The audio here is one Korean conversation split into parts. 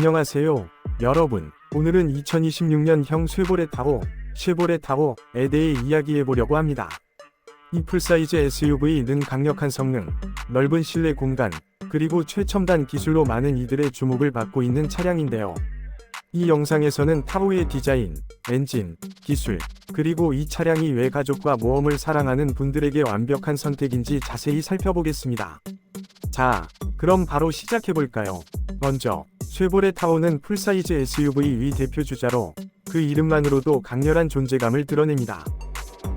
안녕하세요, 여러분. 오늘은 2026년형 쉐보레 타호, 쉐보레 타호에 대해 이야기해 보려고 합니다. 이 풀사이즈 SUV는 강력한 성능, 넓은 실내 공간, 그리고 최첨단 기술로 많은 이들의 주목을 받고 있는 차량인데요. 이 영상에서는 타호의 디자인, 엔진, 기술, 그리고 이 차량이 왜 가족과 모험을 사랑하는 분들에게 완벽한 선택인지 자세히 살펴보겠습니다. 자, 그럼 바로 시작해볼까요? 먼저, 쉐보레 타호는 풀사이즈 SUV 위 대표 주자로 그 이름만으로도 강렬한 존재감을 드러냅니다.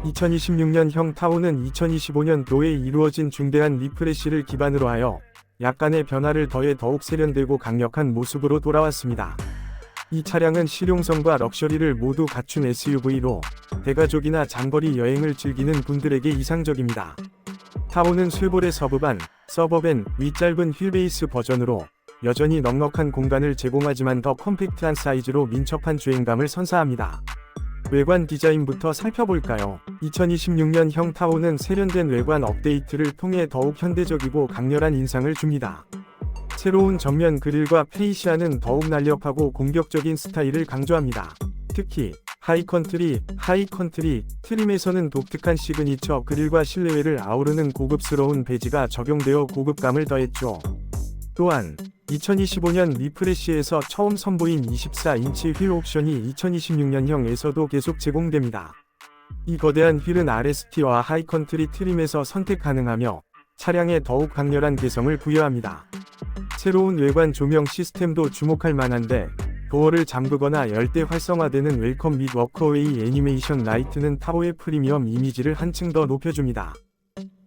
2026년형 타호는 2025년도에 이루어진 중대한 리프레시를 기반으로 하여 약간의 변화를 더해 더욱 세련되고 강력한 모습으로 돌아왔습니다. 이 차량은 실용성과 럭셔리를 모두 갖춘 SUV로 대가족이나 장거리 여행을 즐기는 분들에게 이상적입니다. 타호는 쉐보레 서브반, 서버밴 위 짧은 휠베이스 버전으로 여전히 넉넉한 공간을 제공하지만 더 컴팩트한 사이즈로 민첩한 주행감을 선사합니다. 외관 디자인부터 살펴볼까요? 2026년형 타호는 세련된 외관 업데이트를 통해 더욱 현대적이고 강렬한 인상을 줍니다. 새로운 전면 그릴과 페이시아는 더욱 날렵하고 공격적인 스타일을 강조합니다. 특히 하이컨트리, 하이컨트리 트림에서는 독특한 시그니처 그릴과 실내외를 아우르는 고급스러운 베지가 적용되어 고급감을 더했죠. 또한 2025년 리프레시에서 처음 선보인 24인치 휠 옵션이 2026년형에서도 계속 제공됩니다. 이 거대한 휠은 RST와 하이컨트리 트림에서 선택 가능하며 차량에 더욱 강렬한 개성을 부여합니다. 새로운 외관 조명 시스템도 주목할 만한데 도어를 잠그거나 열 때 활성화되는 웰컴 및 워크어웨이 애니메이션 라이트는 타호의 프리미엄 이미지를 한층 더 높여줍니다.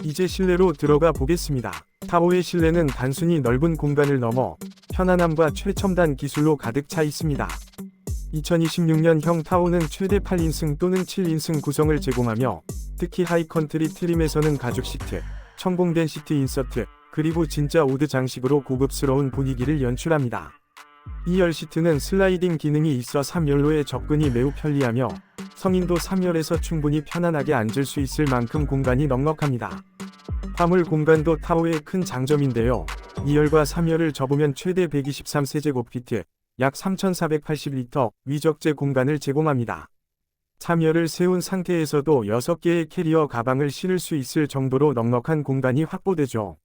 이제 실내로 들어가 보겠습니다. 타호의 실내는 단순히 넓은 공간을 넘어 편안함과 최첨단 기술로 가득 차 있습니다. 2026년형 타호는 최대 8인승 또는 7인승 구성을 제공하며 특히 하이컨트리 트림에서는 가죽 시트, 천공된 시트 인서트, 그리고 진짜 우드 장식으로 고급스러운 분위기를 연출합니다. 2열 시트는 슬라이딩 기능이 있어 3열로의 접근이 매우 편리하며 성인도 3열에서 충분히 편안하게 앉을 수 있을 만큼 공간이 넉넉합니다. 화물 공간도 타호의 큰 장점인데요. 2열과 3열을 접으면 최대 123세제곱피트, 약 3,480리터 위적재 공간을 제공합니다. 3열을 세운 상태에서도 6개의 캐리어 가방을 실을 수 있을 정도로 넉넉한 공간이 확보되죠.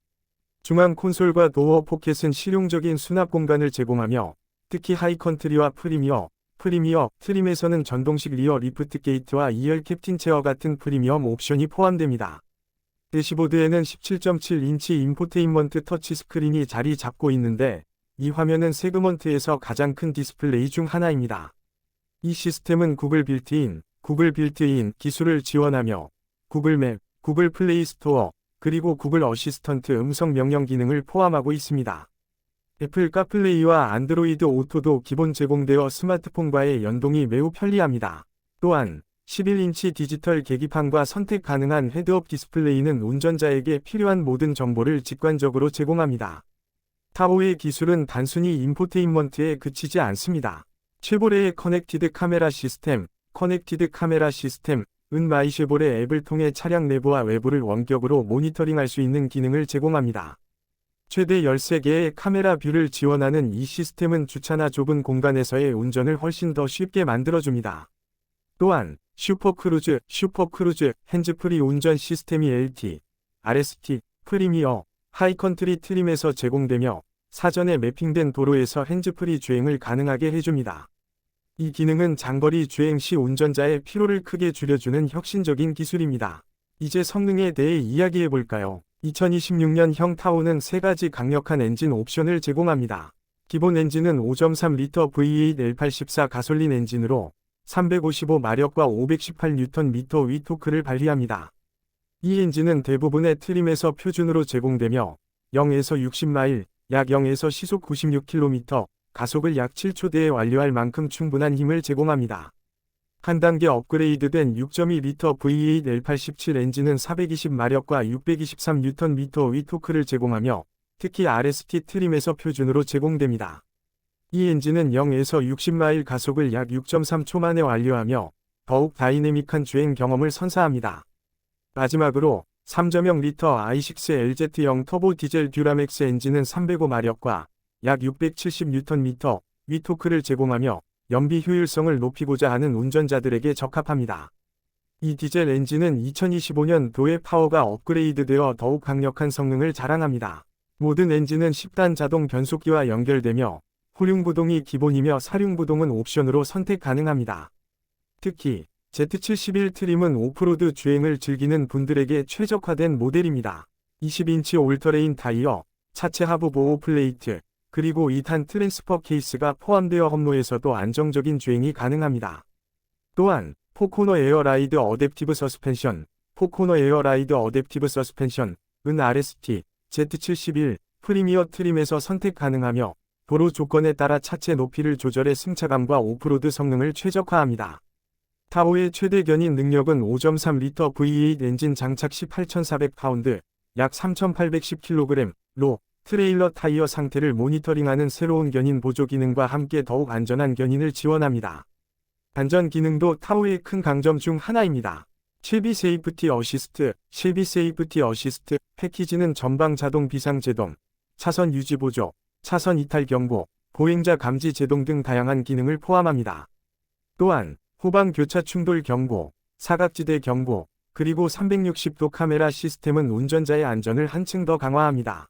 중앙 콘솔과 도어 포켓은 실용적인 수납 공간을 제공하며 특히 하이컨트리와 프리미어, 프리미어 트림에서는 전동식 리어 리프트 게이트와 2열 캡틴 체어 같은 프리미엄 옵션이 포함됩니다. 대시보드에는 17.7인치 인포테인먼트 터치 스크린이 자리 잡고 있는데 이 화면은 세그먼트에서 가장 큰 디스플레이 중 하나입니다. 이 시스템은 구글 빌트인, 구글 빌트인 기술을 지원하며 구글 맵, 구글 플레이 스토어, 그리고 구글 어시스턴트 음성 명령 기능을 포함하고 있습니다. 애플 카플레이와 안드로이드 오토도 기본 제공되어 스마트폰과의 연동이 매우 편리합니다. 또한 11인치 디지털 계기판과 선택 가능한 헤드업 디스플레이는 운전자에게 필요한 모든 정보를 직관적으로 제공합니다. 타호의 기술은 단순히 인포테인먼트에 그치지 않습니다. 쉐보레의 커넥티드 카메라 시스템, 커넥티드 카메라 시스템, 은 마이쉐보레 앱을 통해 차량 내부와 외부를 원격으로 모니터링할 수 있는 기능을 제공합니다. 최대 13개의 카메라 뷰를 지원하는 이 시스템은 주차나 좁은 공간에서의 운전을 훨씬 더 쉽게 만들어줍니다. 또한 슈퍼크루즈, 슈퍼크루즈, 핸즈프리 운전 시스템이 LT, RST, 프리미어, 하이컨트리 트림에서 제공되며 사전에 매핑된 도로에서 핸즈프리 주행을 가능하게 해줍니다. 이 기능은 장거리 주행 시 운전자의 피로를 크게 줄여주는 혁신적인 기술입니다. 이제 성능에 대해 이야기해 볼까요? 2026년형 타호는 세 가지 강력한 엔진 옵션을 제공합니다. 기본 엔진은 5.3L V8 L84 가솔린 엔진으로 355마력과 518Nm 위 토크를 발휘합니다. 이 엔진은 대부분의 트림에서 표준으로 제공되며 0에서 60마일, 약 0에서 시속 96km, 가속을 약 7초대에 완료할 만큼 충분한 힘을 제공합니다. 한 단계 업그레이드된 6.2L V8 L87 엔진은 420마력과 623Nm 위 토크를 제공하며 특히 RST 트림에서 표준으로 제공됩니다. 이 엔진은 0에서 60마일 가속을 약 6.3초 만에 완료하며 더욱 다이내믹한 주행 경험을 선사합니다. 마지막으로 3.0L i6 LZ0 터보 디젤 듀라맥스 엔진은 305마력과 약 670Nm 위토크를 제공하며 연비 효율성을 높이고자 하는 운전자들에게 적합합니다. 이 디젤 엔진은 2025년 도의 파워가 업그레이드되어 더욱 강력한 성능을 자랑합니다. 모든 엔진은 10단 자동 변속기와 연결되며 후륜부동이 기본이며 사륜부동은 옵션으로 선택 가능합니다. 특히 Z71 트림은 오프로드 주행을 즐기는 분들에게 최적화된 모델입니다. 20인치 올터레인 타이어, 차체 하부 보호 플레이트, 그리고 2탄 트랜스퍼 케이스가 포함되어 험로에서도 안정적인 주행이 가능합니다. 또한 포코너 에어라이드 어댑티브 서스펜션, 포코너 에어라이드 어댑티브 서스펜션, 은 RST, Z71 프리미어 트림에서 선택 가능하며 도로 조건에 따라 차체 높이를 조절해 승차감과 오프로드 성능을 최적화합니다. 타오의 최대 견인 능력은 5.3리터 V8 엔진 장착 시 8,400파운드, 약 3,810kg로 트레일러 타이어 상태를 모니터링하는 새로운 견인 보조 기능과 함께 더욱 안전한 견인을 지원합니다. 안전 기능도 타오의 큰 강점 중 하나입니다. 실비 세이프티 어시스트, 실비 세이프티 어시스트 패키지는 전방 자동 비상 제동, 차선 유지 보조, 차선 이탈 경고, 보행자 감지 제동 등 다양한 기능을 포함합니다. 또한 후방 교차 충돌 경고, 사각지대 경고, 그리고 360도 카메라 시스템은 운전자의 안전을 한층 더 강화합니다.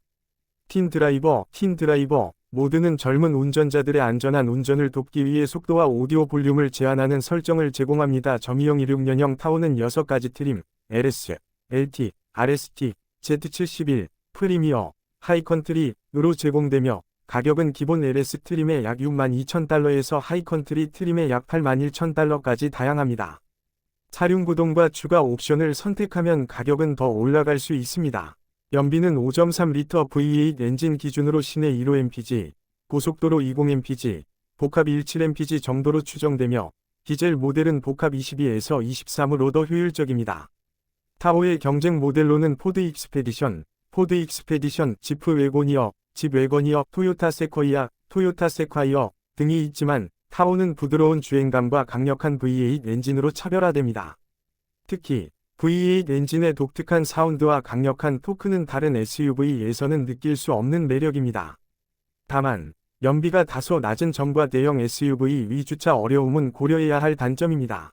틴 드라이버, 틴 드라이버, 모드는 젊은 운전자들의 안전한 운전을 돕기 위해 속도와 오디오 볼륨을 제한하는 설정을 제공합니다. 점유형 16년형 타오는 6가지 트림, LS, LT, RST, Z71, 프리미어, 하이컨트리로 제공되며 가격은 기본 LS 트림의 약 62,000달러에서 하이컨트리 트림의 약 81,000달러까지 다양합니다. 차륜 구동과 추가 옵션을 선택하면 가격은 더 올라갈 수 있습니다. 연비는 5.3리터 V8 엔진 기준으로 시내 1호 MPG, 고속도로 20 MPG, 복합 17 MPG 정도로 추정되며 디젤 모델은 복합 22에서 23으로 더 효율적입니다. 타오의 경쟁 모델로는 포드 익스페디션, 포드 익스페디션, 지프 웨고니어, 집 웨고니어, 토요타 세코이아, 토요타 세콰이어 등이 있지만 타오는 부드러운 주행감과 강력한 V8 엔진으로 차별화됩니다. 특히 V8 엔진의 독특한 사운드와 강력한 토크는 다른 SUV에서는 느낄 수 없는 매력입니다. 다만 연비가 다소 낮은 점과 대형 SUV 위주차 어려움은 고려해야 할 단점입니다.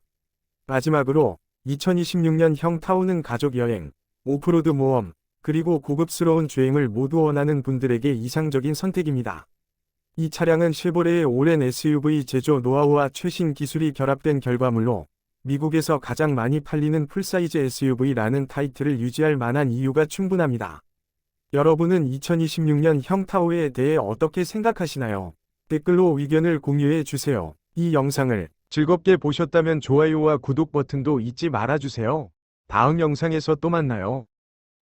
마지막으로 2026년형 타오는 가족 여행, 오프로드 모험, 그리고 고급스러운 주행을 모두 원하는 분들에게 이상적인 선택입니다. 이 차량은 쉐보레의 오랜 SUV 제조 노하우와 최신 기술이 결합된 결과물로 미국에서 가장 많이 팔리는 풀사이즈 SUV라는 타이틀을 유지할 만한 이유가 충분합니다. 여러분은 2026년 형 타오에 대해 어떻게 생각하시나요? 댓글로 의견을 공유해 주세요. 이 영상을 즐겁게 보셨다면 좋아요와 구독 버튼도 잊지 말아주세요. 다음 영상에서 또 만나요.